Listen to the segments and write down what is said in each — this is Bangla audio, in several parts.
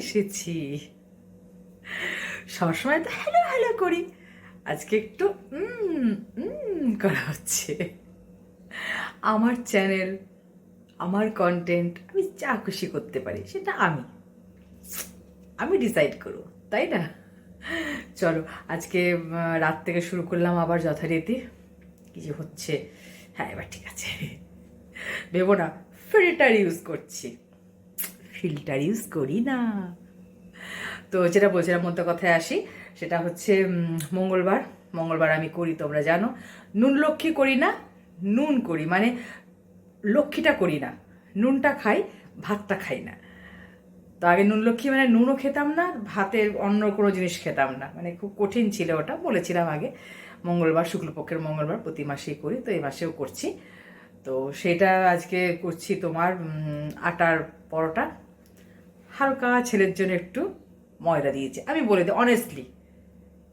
এসেছি। সবসময় তো হ্যালো হ্যালো করি। আজকে একটু করা হচ্ছে। আমার চ্যানেল আমার কন্টেন্ট আমি যা খুশি করতে পারি, সেটা আমি। আমি ডিসাইড করব, তাই না? চলো, আজকে রাত থেকে শুরু করলাম আবার যথারীতি। কিছু হচ্ছে? হ্যাঁ এবার ঠিক আছে। ভেবো না ফিল্টার ইউজ করছি। ফিল্টার ইউজ করি না। তো যেটা বলছিলাম মধ্যে কথায় আসি, সেটা হচ্ছে মঙ্গলবার। মঙ্গলবার আমি করি, তোমরা জানো। নুন লক্ষ্মী করি না, নুন করি মানে লক্ষ্মীটা করি না। নুনটা খাই, ভাতটা খাই না। তো আগে নুন লক্ষ্মী মানে নুনও খেতাম না, ভাতের অন্য কোনো জিনিস খেতাম না। মানে খুব কঠিন ছিল ওটা, বলেছিলাম আগে। মঙ্গলবার, শুক্লপক্ষের মঙ্গলবার প্রতি মাসেই করি, তো এই মাসেও করছি। তো সেটা আজকে করছি তোমার আটার পরোটা। হালকা ছেলের জন্য একটু ময়দা দিয়েছি। আমি বলে দিই অনেস্টলি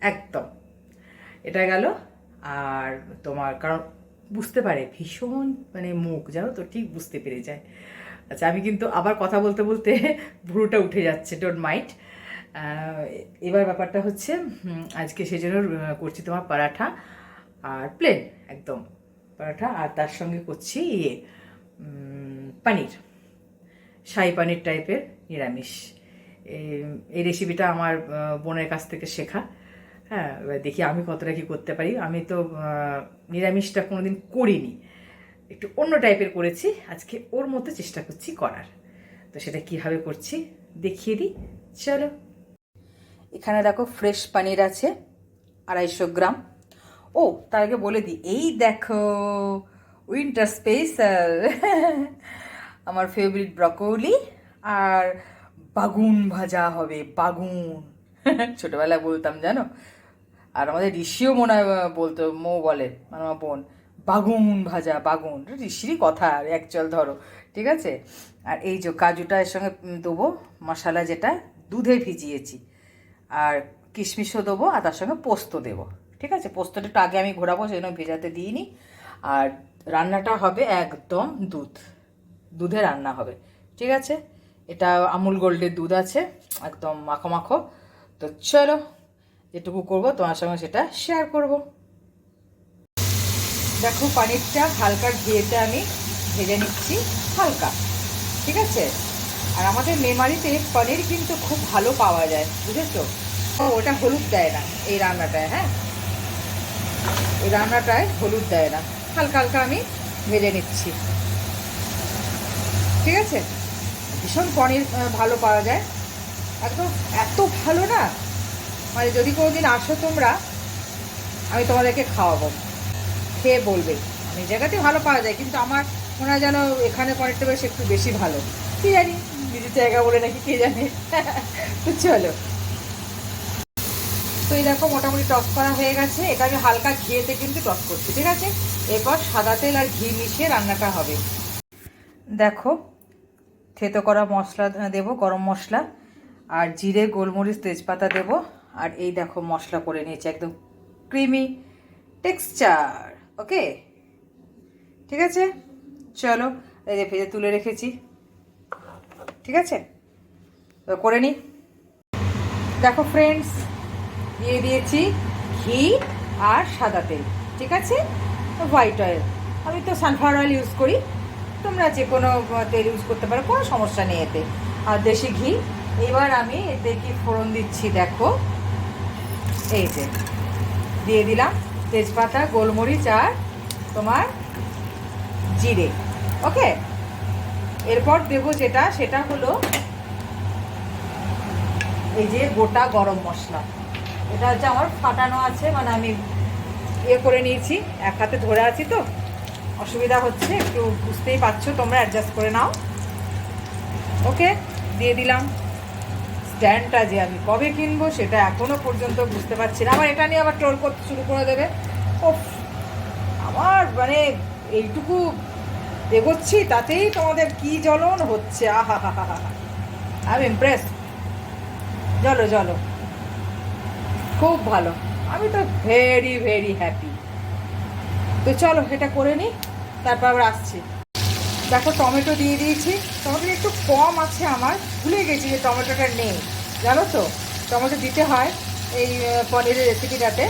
একদম। এটা গেল। আর তোমার, কারণ বুঝতে পারে, ভীষণ মানে মুখ, জানো তো, ঠিক বুঝতে পেরে যায়। আচ্ছা আমি কিন্তু আবার কথা বলতে বলতে ভুরুটা উঠে যাচ্ছে ডোন্ট মাইট এবার ব্যাপারটা হচ্ছে আজকে সেই জন্য করছি তোমার পরাঠা আর প্লেন একদম। পরাঠা আর তার সঙ্গে করছি ইয়ে পনির। শাহি পানির টাইপের নিরামিষ। এই- রেসিপিটা আমার বোনের কাছ থেকে শেখা। হ্যাঁ দেখি আমি কতটা কি করতে পারি। আমি তো নিরামিষটা কোনোদিন করিনি। একটু অন্য টাইপের করেছি। আজকে ওর মতো চেষ্টা করছি করার। তো সেটা কীভাবে করছি দেখিয়ে দিই। চলো। এখানে দেখো ফ্রেশ পানির আছে, আড়াইশো গ্রাম। ও, তার আগে বলে দিই, এই দেখো উইন্টার স্পেশাল আমার ফেভারিট ব্রকোলি আর বাগুন ভাজা হবে, বাগুন। ছোটবেলায় বলতাম, জানো? আর আমাদের ঋষিও মনে হয় বলতো, মো বলে মানে আমার বোন, বাগুন ভাজা, বাগুন। ঋষিরই কথা, আর অ্যাকচুয়াল ধরো, ঠিক আছে? আর এই যে কাজুটা এর সঙ্গে দেবো, মশলা যেটা, দুধে ভিজিয়েছি। আর কিশমিশও দেবো, আর তার সঙ্গে পোস্ত দেবো, ঠিক আছে? পোস্তটা একটু আগে আমি ঘোরাবো সেই জন্য ভেজাতে দিইনি। আর রান্নাটা হবে একদম দুধ, দুধে রান্না হবে, ঠিক আছে? এটা আমুল গোল্ডের দুধ আছে, একদম মাখো মাখো। তো চলো যেটুকু করব, তোমার সঙ্গে সেটা শেয়ার করব। দেখো পানিরটা হালকা ঘিয়েতে আমি ভেজে নিচ্ছি, হালকা, ঠিক আছে? আর আমাদের মেমারিতে পনির কিন্তু খুব ভালো পাওয়া যায়, বুঝেছ? ওটা হলুদ দেয় না, এই রান্নাটায় হ্যাঁ? এই রান্নাটায় হলুদ দেয় না, হালকা হালকা আমি ভেজে নিচ্ছি। ঠিক আছে? ভীষণ পনির ভালো পাওয়া যায়। একদম এত ভালো না? মানে যদি কোনো দিন আসো তোমরা, আমি তোমাদেরকে খাওয়াবো। খেয়ে বলবে। অনেক জায়গাতে ভালো পাওয়া যায়, কিন্তু আমার মনে হয় যেন এখানে পনিরটা বেশ একটু বেশি ভালো। কি জানি, দিদির জায়গা বলে নাকি কে জানে? তো চলো। তো এই দেখো, মোটামুটি টস করা হয়ে গেছে। এটা আমি হালকা ঘিয়েতে কিন্তু টস করছি, ঠিক আছে? এরপর সাদা তেল আর ঘি মিশিয়ে রান্নাটা হবে। দেখো থেতো করা মশলা দেব, গরম মশলা, আর জিরে, গোলমরিচ, তেজপাতা দেব, আর এই দেখো মশলা করে নিয়েছি, একদম ক্রিমি টেক্সচার, ওকে? ঠিক আছে? চলো, এই যে ভেজে তুলে রেখেছি। ঠিক আছে? করে নিই দেখো ফ্রেন্ডস দিয়ে দিয়েছি ঘি আর সাদা তেল, ঠিক আছে? হোয়াইট অয়েল আমি তো সানফ্লাওয়ার অয়েল ইউজ করি। তোমরা যে কোনো তেল ইউজ করতে পারো, কোনো সমস্যা নেই এতে। আর দেশি ঘি, এবার আমি এতে কি ফোড়ন দিচ্ছি, দেখো। এই যে, দিয়ে দিলাম তেজপাতা, গোলমরিচ আর তোমার জিরে, ওকে? এরপর দেবো যেটা, সেটা হলো এই যে গোটা গরম মশলা। এটা হচ্ছে আমার ফাটানো আছে মানে আমি ইয়ে করে নিয়েছি, এক হাতে ধরে আছি তো। অসুবিধা হচ্ছে, একটু বুঝতেই পারছ, তোমরা অ্যাডজাস্ট করে নাও। ওকে দিয়ে দিলাম। স্ট্যান্ডটা যে আমি কবে কিনবো, সেটা এখনও পর্যন্ত বুঝতে পারছি না। আবার এটা নিয়ে আবার ট্রোল করতে শুরু করে দেবে। ও আমার মানে এইটুকু এগোচ্ছি, তাতেই তোমাদের কি জ্বলন হচ্ছে। আহা হা হা হা আই এম ইমপ্রেস চলো চলো খুব ভালো। আমি তো ভেরি ভেরি হ্যাপি তো চলো, এটা করে নিই, তারপর আবার আসছি। দেখো, টমেটো দিয়ে দিয়েছি। টমেটো একটু কম আছে আমার, ভুলে গেছি যে টমেটোটা নেই। জানো তো, টমেটো দিতে হয় এই পনিরের রেসিপিটাতে।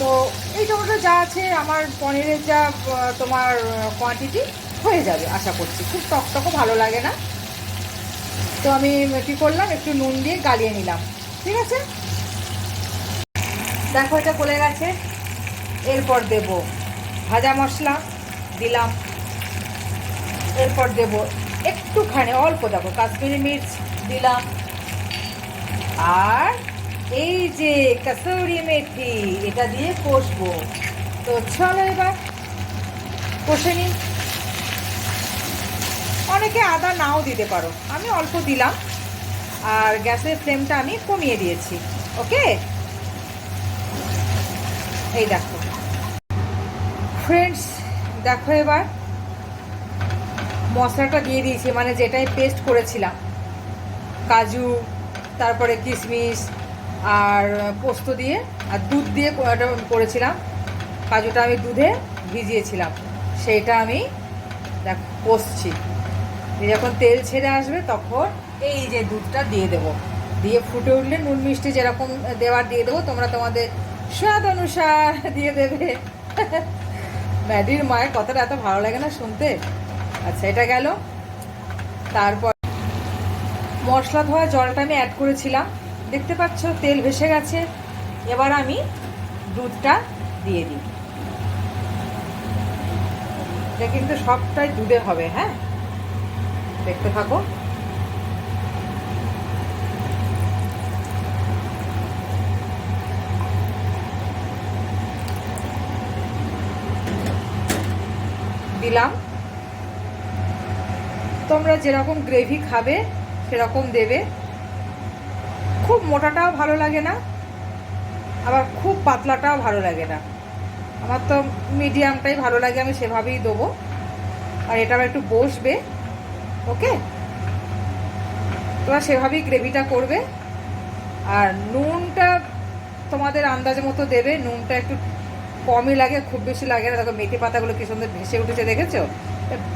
তো এই টমেটো যা আছে, আমার পনিরের যা তোমার কোয়ান্টিটি হয়ে যাবে, আশা করছি। খুব টকটকও ভালো লাগে না। তো আমি কী করলাম, একটু নুন দিয়ে গালিয়ে নিলাম। ঠিক আছে? দেখো, এটা গলে গেছে। এরপর দেব। ভাজা মশলা দিলাম। এরপর দেব একটুখানি অল্প দেখো কাশ্মীরি মির্চ দিলাম। আর এই যে কাসৌরি মেথি, এটা দিয়ে কষবো। তো চলো এবার কষে নিই। অনেকে আদা নাও দিতে পারো, আমি অল্প দিলাম। আর গ্যাসের ফ্লেমটা আমি কমিয়ে দিয়েছি, ওকে? এই দেখো। ফ্রেন্ডস দেখো এবার। মশলাটা দিয়ে দিয়েছি মানে যেটাই পেস্ট করেছিলাম। কাজু, তারপরে কিশমিশ আর পোস্ত দিয়ে, আর দুধ দিয়ে করেছিলাম। কাজুটা আমি দুধে ভিজিয়েছিলাম। সেইটা আমি দেখ, কষছি। যখন তেল ছেড়ে আসবে, তখন এই যে দুধটা দিয়ে দেবো। দিয়ে ফুটে উঠলে নুন মিষ্টি যেরকম দেওয়ার দিয়ে দেবো, তোমরা তোমাদের স্বাদ অনুসার দিয়ে দেবে। ম্যাডির মায়ের কথাটা এত ভালো লাগে না শুনতে? আচ্ছা এটা গেল। তারপর মশলা ধোয়া জলটা আমি অ্যাড করেছিলাম। দেখতে পাচ্ছ, তেল ভেসে গেছে। এবার আমি দুধটা দিয়ে দিই। এটা কিন্তু সবটাই দুধে হবে হ্যাঁ? দেখতে থাকো। দিলাম। তোমরা যেরকম গ্রেভি খাবে, সেরকম দেবে। খুব মোটাটাও ভালো লাগে না, আবার খুব পাতলাটাও ভালো লাগে না। আমার তো মিডিয়ামটাই ভালো লাগে, আমি সেভাবেই দেবো। আর এটা একটু বসবে, ওকে? তোমরা সেভাবেই গ্রেভিটা করবে। আর নুনটা তোমাদের আন্দাজ মতো দেবে, নুনটা একটু কমই লাগে, খুব বেশি লাগে না। দেখো, মেথি পাতাগুলো কি সুন্দর ভেসে উঠেছে, দেখেছ?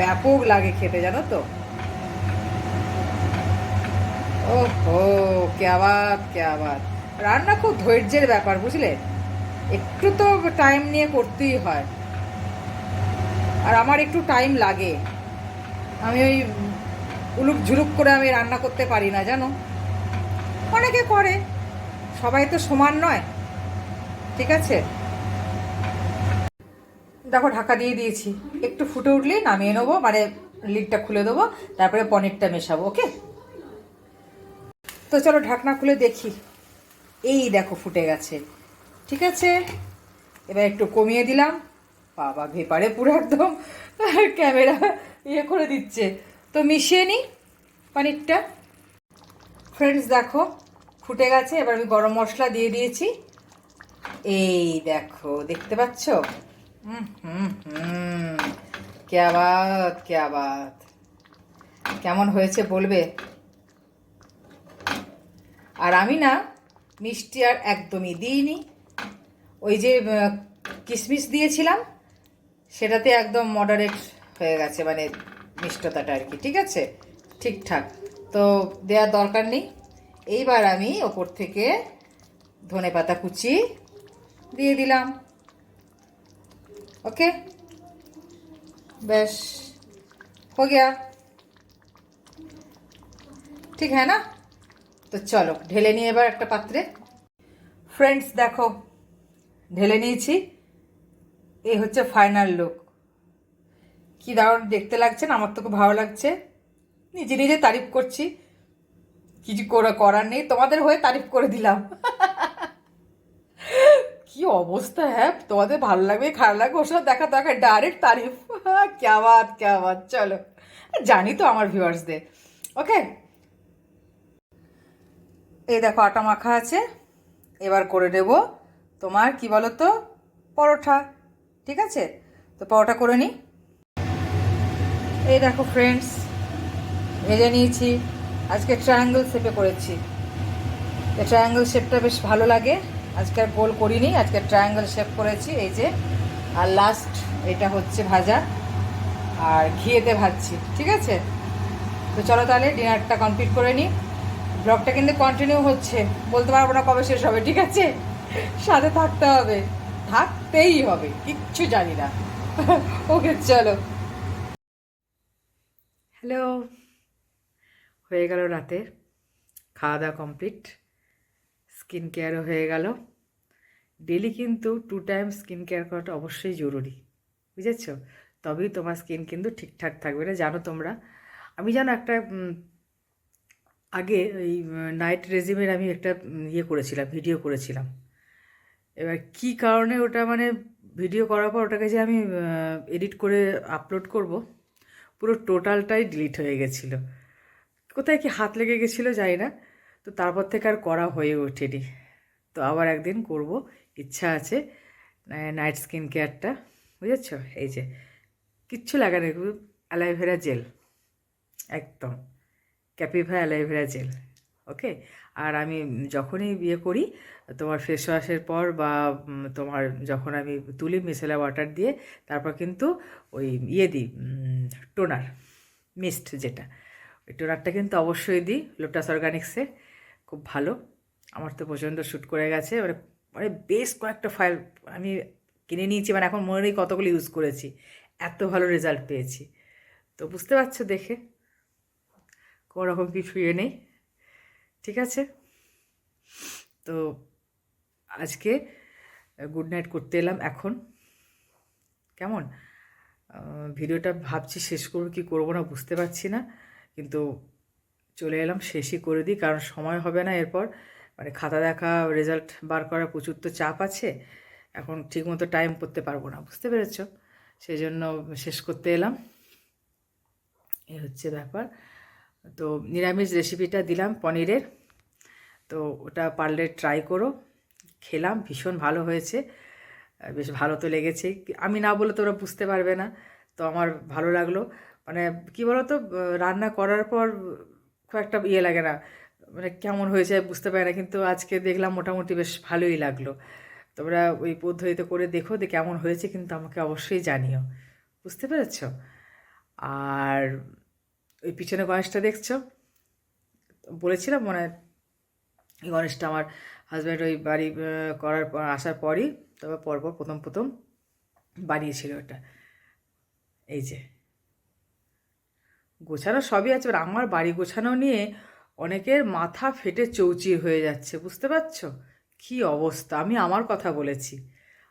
ব্যাপক লাগে খেতে, জানো তো? ও হো ক্যা বাত ক্যা বাত রান্না খুব ধৈর্যের ব্যাপার, বুঝলে? একটু তো টাইম নিয়ে করতেই হয়। আর আমার একটু টাইম লাগে। আমি ওই উলুক ঝুলুক করে আমি রান্না করতে পারি না, জানো? অনেকে করে। সবাই তো সমান নয়। ঠিক আছে? দেখো ঢাকা দিয়ে দিয়েছি। একটু ফুটে উঠলেই নামিয়ে নেব মানে লিডটা খুলে দেবো, তারপরে পনিরটা মেশাবো, ওকে? তো চলো ঢাকনা খুলে দেখি। এই দেখো ফুটে গেছে, ঠিক আছে? এবার একটু কমিয়ে দিলাম। বাবা, ভেপারে পুরো একদম ক্যামেরা ইয়ে করে দিচ্ছে। তো মিশিয়ে নিই পানিরটা। ফ্রেন্ডস, দেখো ফুটে গেছে, এবার আমি গরম মশলা দিয়ে দিয়েছি। এই দেখো, দেখতে পাচ্ছ? হুম হুম হুম ক্যা বাত ক্যা বাত কেমন হয়েছে বলবে? আর আমি না মিষ্টি আর একদমই দিইনি। ওই যে কিশমিশ দিয়েছিলাম, সেটাতে একদম মডারেট হয়ে গেছে মানে মিষ্টতাটা আর কি, ঠিক আছে? ঠিকঠাক। তো দেওয়ার দরকার নেই। এইবার আমি ওপর থেকে ধনে পাতা কুচি দিয়ে দিলাম। ओके बस हो गया ঠিক হ্যাঁ না তো চলো ঢেলে নিয়ে এবার একটা পাত্রে ফ্রেন্ডস দেখো ঢেলে নিয়েছি এই হচ্ছে ফাইনাল লুক কি দারুণ দেখতে লাগছে না আমার তো খুব ভালো লাগছে নিজে নিজে তারিফ করছি কিছু করে করার নেই তোমাদের হয়ে তারিফ করে দিলাম কি অবস্থা হ্যাঁ? তোমাদের ভালো লাগবে, খারাপ লাগবে, ওর সাথে দেখা দরকার ডাইরেক্ট তারিফ। ক্যা বাত ক্যা বাত, চলো। জানি তো আমার ভিউয়ার্সদের ওকে এই দেখো, আটা মাখা আছে। এবার করে দেব তোমার, কি বলো তো পরোটা। ঠিক আছে? তো পরোটা করে নিই এই দেখো ফ্রেন্ডস ভেজে নিয়েছি। আজকে ট্রায়াঙ্গেল শেপে করেছি। ট্রায়াঙ্গেল শেপটা বেশ ভালো লাগে। আজকে গোল করিনি, আজকে ট্রায়াঙ্গেল শেপ করেছি, এই যে, আর লাস্ট এটা হচ্ছে ভাজা, আর ঘিয়েতে ভাজছি, ঠিক আছে? তো চলো তাহলে ডিনারটা কমপ্লিট করে নিই। ব্লগটা কিন্তু কন্টিনিউ হচ্ছে, বলতে পারব না কবে শেষ হবে, ঠিক আছে? সাথে থাকতে হবে, থাকতেই হবে, কিচ্ছু জানি না। ওকে, চলো। হ্যালো হয়ে গেল রাতে খাওয়া দাওয়া কমপ্লিট স্কিন কেয়ারও হয়ে গেল। ডেলি কিন্তু টু টাইম স্কিন কেয়ার করাটা অবশ্যই জরুরি, বুঝেছ? তবেই তোমার স্কিন কিন্তু ঠিকঠাক থাকবে না, জানো তোমরা? আমি জানো একটা আগে ওই নাইট রেজিমের আমি একটা ইয়ে করেছিলাম ভিডিও করেছিলাম। এবার কি কারণে ওটা মানে ভিডিও করার পর ওটাকে যে আমি এডিট করে আপলোড করব, পুরো টোটালটাই ডিলিট হয়ে গেছিল। কোথায় কি হাত লেগে গেছিল জানি না। তো তারপর থেকে আর করা হয়ে ওঠেনি। তো আবার একদিন করব, ইচ্ছা আছে নাইট স্কিন কেয়ারটা বুঝেছ? এই যে, কিচ্ছু লাগে না অ্যালোভেরা জেল একদম Kapiva aloe vera gel okay আর আমি যখনই বিয়ে করি, তোমার ফেস ওয়াশের পর বা তোমার যখন আমি তুলি মিসেলা ওয়াটার দিয়ে, তারপর কিন্তু ওই ইয়ে দিই টোনার মিস্ট যেটা, ওই টোনারটা কিন্তু অবশ্যই দিই লোটাস অর্গানিক্সের খুব ভালো। আমার তো প্রচণ্ড শ্যুট করে গেছে। মানে মানে বেশ কয়েকটা ফাইল আমি কিনে নিয়েছি। মানে এখন মনে নেই কতগুলো ইউজ করেছি। এত ভালো রেজাল্ট পেয়েছি। তো বুঝতে পারছ দেখে। কোনো রকম কিছু ইয়ে নেই। ঠিক আছে? তো আজকে গুড নাইট করতে এলাম এখন। কেমন? ভিডিওটা ভাবছি শেষ করব কি করব না বুঝতে পারছি না। কিন্তু চলে এলাম, শেষই করে দিই, কারণ সময় হবে না এরপর। মানে খাতা দেখা রেজাল্ট বার করা প্রচুর তো চাপ আছে, এখন ঠিকমতো টাইম করতে পারব না, বুঝতে পেরেছ? সেই জন্য শেষ করতে এলাম। এই হচ্ছে ব্যাপার। তো নিরামিষ রেসিপিটা দিলাম পনিরের। তো ওটা পারলে ট্রাই করো। খেলাম, ভীষণ ভালো হয়েছে। বেশ ভালো তো লেগেছে। আমি না বলে তোমরা বুঝতে পারবে না, তো আমার ভালো লাগল। মানে কি বলো তো রান্না করার পর খুব একটা ইয়ে লাগে না। মানে কেমন হয়েছে বুঝতে পারি না, কিন্তু আজকে দেখলাম মোটামুটি বেশ ভালোই লাগল। তোমরা ওই পদ্ধতিতে করে দেখো, যে কেমন হয়েছে, কিন্তু আমাকে অবশ্যই জানিও। বুঝতে পেরেছ? আর ওই পিছনে গণেশটা দেখছ? বলেছিলাম মনে হয় এই গণেশটা আমার হাজব্যান্ড ওই বাড়ি করার আসার পরই, তবে পরপর প্রথম প্রথম বানিয়েছিল ওটা। এই যে। গোছানো সবই আছে আমার বাড়ি গোছানো নিয়ে অনেকের মাথা ফেটে চৌচির হয়ে যাচ্ছে, বুঝতে পারছ? কি অবস্থা, আমি আমার কথা বলেছি।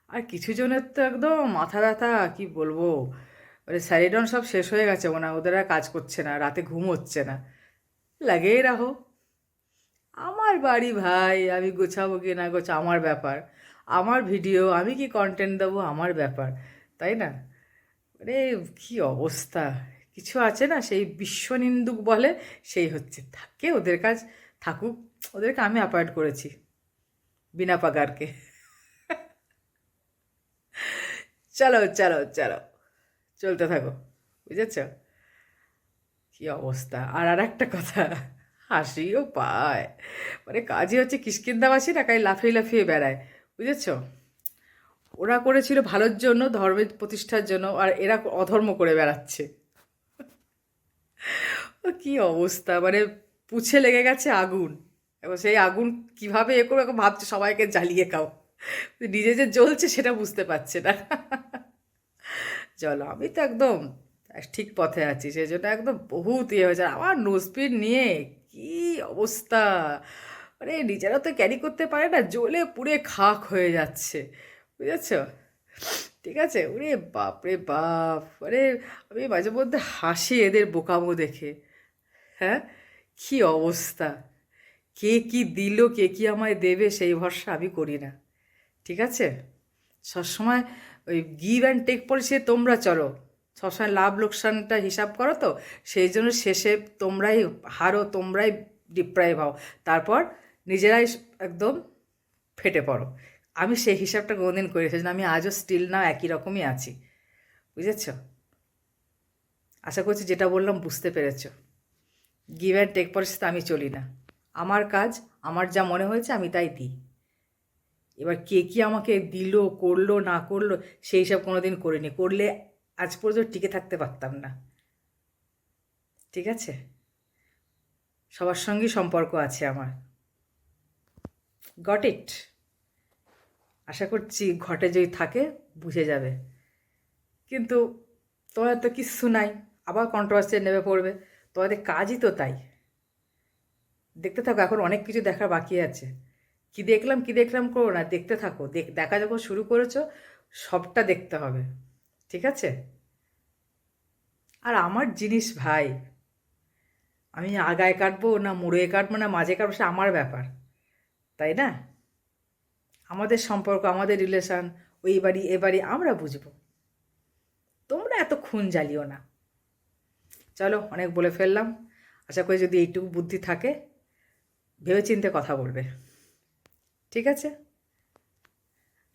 আর কিছু জনের তো একদম মাথা ব্যথা, কি বলব? মানে স্যারিডন সব শেষ হয়ে গেছে, মনে হয় ওদের আর কাজ করছে না, রাতে ঘুম হচ্ছে না। লাগেই রাহো। আমার বাড়ি ভাই, আমি গোছাবো কি না গোছা আমার ব্যাপার। আমার ভিডিও, আমি কি কন্টেন্ট দেবো, আমার ব্যাপার, তাই না? মানে কি অবস্থা? কিছু আছে না, সেই বিশ্বনিন্দুক বলে, সেই হচ্ছে। থাকে, ওদের কাজ থাকুক, ওদেরকে আমি অ্যাপয়েন্ট করেছি, বিনা পাগারকে। চলো চলো চলো, চলতে থাকো, বুঝেছ? কি অবস্থা? আর আর একটা কথা, হাসিও পায়। মানে কাজই হচ্ছে কিষ্কিন্দাবাসী না, কাই লাফিয়ে লাফিয়ে বেড়ায়, বুঝেছ? ওরা করেছিল ভালোর জন্য, ধর্মের প্রতিষ্ঠার জন্য, আর এরা অধর্ম করে বেড়াচ্ছে। কি অবস্থা? মানে পুছে লেগে গেছে আগুন। এবার সেই আগুন কীভাবে এ করে এখন ভাবছে সবাইকে জ্বালিয়ে খাও। নিজে যে জ্বলছে সেটা বুঝতে পারছে না। চলো, আমি তো একদম ঠিক পথে আছি। সেই জন্য একদম বহুত ইয়ে হয়েছে। আমার নোজপিন নিয়ে কি অবস্থা? মানে নিজেরা তো ক্যারি করতে পারে না, জ্বলে পুড়ে খাক হয়ে যাচ্ছে। বুঝেছ? ঠিক আছে? ওরে বাপ রে বাপ! আরে আমি মাঝে মধ্যে হাসি এদের বোকামো দেখে। হ্যাঁ? কি অবস্থা? কে কি দিল, কে কি আমায় দেবে, সেই ভরসা আমি করি না। ঠিক আছে? সবসময় ওই গিভ অ্যান্ড টেক পলিসি তোমরা চলো। সবসময় লাভ, লোকসানটা হিসাব করো তো। সেই জন্য শেষে তোমরাই হারো, তোমরাই ডিপ্রাইভ হও। তারপর নিজেরাই একদম ফেটে পড়ো। আমি সেই হিসাবটা কোনোদিন করি জন্য আমি আজও স্টিল না, একই রকমই আছি। বুঝেছ? আশা করছি যেটা বললাম বুঝতে পেরেছ। গিভ অ্যান্ড টেক পলিসিতে আমি চলি না। আমার কাজ, আমার যা মনে হয়েছে আমি তাই দিই। এবার কে কি আমাকে দিল, করল, না করল, সেই সব কোনো দিন করিনি। করলে আজ পর্যন্ত টিকে থাকতে পারতাম না। ঠিক আছে? সবার সঙ্গেই সম্পর্ক আছে আমার। গট ইট আশা করছি ঘটে যদি থাকে, বুঝে যাবে। কিন্তু তোমার তো কিচ্ছু নাই। আবার কন্ট্রোভার্সি নেমে পড়বে। তোমাদের কাজই তো তাই। দেখতে থাকো, এখন অনেক কিছু দেখার বাকি আছে। কি দেখলাম কি দেখলাম করো না, দেখতে থাকো। দেখ, দেখা যখন শুরু করেছ, সবটা দেখতে হবে। ঠিক আছে? আর আমার জিনিস ভাই, আমি আগায় কাটবো না মুড়ে কাটবো না মাঝে কাটবো সে আমার ব্যাপার। তাই না? আমাদের সম্পর্ক, আমাদের রিলেশান ওই বাড়ি, এ বাড়ি, আমরা বুঝব। তোমরা এত খুন জ্বালিও না। চলো অনেক বলে ফেললাম। আশা করি যদি এইটুকু বুদ্ধি থাকে, ভেবেচিন্তে কথা বলবে। ঠিক আছে?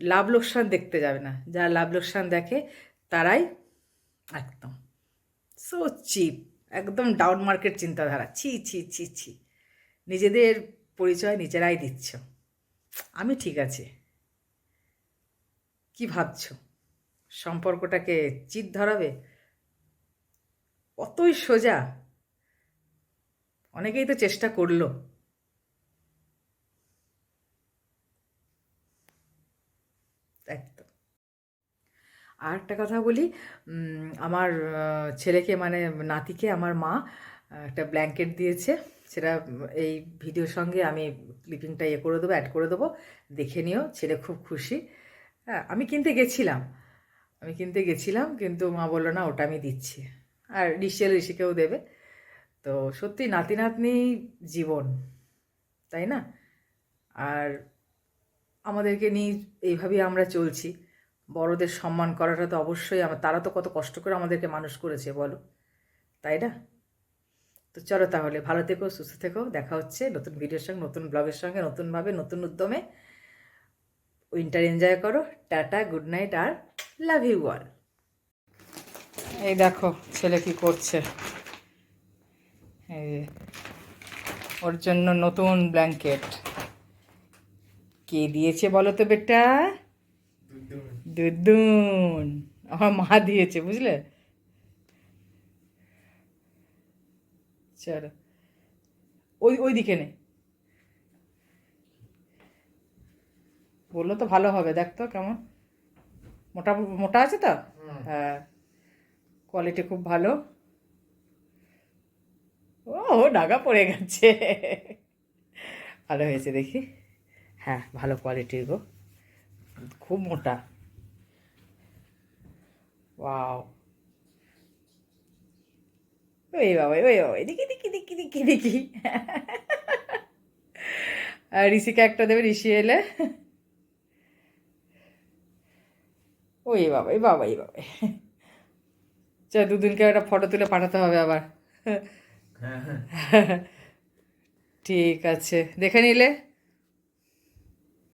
লাভ লোকসান দেখতে যাবে না। যারা লাভ লোকসান দেখে, তারাই একদম। সো চিপ একদম ডাউন মার্কেট চিন্তাধারা। ছি ছি ছি ছি। নিজেদের পরিচয় নিজেরাই দিচ্ছ। আমি ঠিক আছে। কি ভাবছ? সম্পর্কটাকে চিত ধরাবে? অতই সোজা। অনেকেই তো চেষ্টা করল। একদম। আর একটা কথা বলি আমার ছেলেকে মানে নাতিকে, আমার মা একটা ব্ল্যাঙ্কেট দিয়েছে। সেটা, এই ভিডিওর সঙ্গে আমি ক্লিপিংটা ইয়ে করে দেবো, অ্যাড করে দেবো। দেখে নিও, ছেলে খুব খুশি। হ্যাঁ আমি কিনতে গেছিলাম। আমি কিনতে গেছিলাম, কিন্তু মা বলল, না, ওটা আমি দিচ্ছি। আর ঋষিয়াল ঋষিকেও দেবে। তো সত্যি নাতি নাতনি জীবন, তাই না? আর আমাদেরকে নিয়ে এইভাবেই আমরা চলছি। বড়দের সম্মান করাটা তো অবশ্যই আমার তারা তো কত কষ্ট করে আমাদেরকে মানুষ করেছে, বলো। তাই না? তো চলো তাহলে, ভালো থেকো, সুস্থ থেকো, দেখা হচ্ছে নতুন ভিডিওর সঙ্গে, নতুন ব্লগের সঙ্গে, নতুনভাবে, নতুন উদ্যমে। উইন্টার এনজয় করো, টাটা গুড নাইট আর লাভ ইউ অল এই দেখো ছেলে কি করছে। এই ওর জন্য নতুন ব্ল্যাঙ্কেট। কে দিয়েছে বলো তো বেটা? দুদুন আমার মা দিয়েছে বুঝলে? চলো। ওই ওই দিকে নে। বলল তো ভালো হবে দেখ তো কেমন। মোটা মোটা আছে তো? হ্যাঁ। কোয়ালিটি খুব ভালো। ও ডাগা পড়ে গেছে। ভালো হয়েছে দেখি। হ্যাঁ ভালো কোয়ালিটির গো। খুব মোটা। ওয়াও ওই বাবা ওই বাবা দেখি দেখি দেখি দেখি দেখি আর ঋষিকে একটা দেবে, ঋষি এলে। ওই বাবা, এই বাবা এই বাবা। চল দুদিনকে একটা ফটো তুলে পাঠাতে হবে আবার। ঠিক আছে। দেখে নিলে?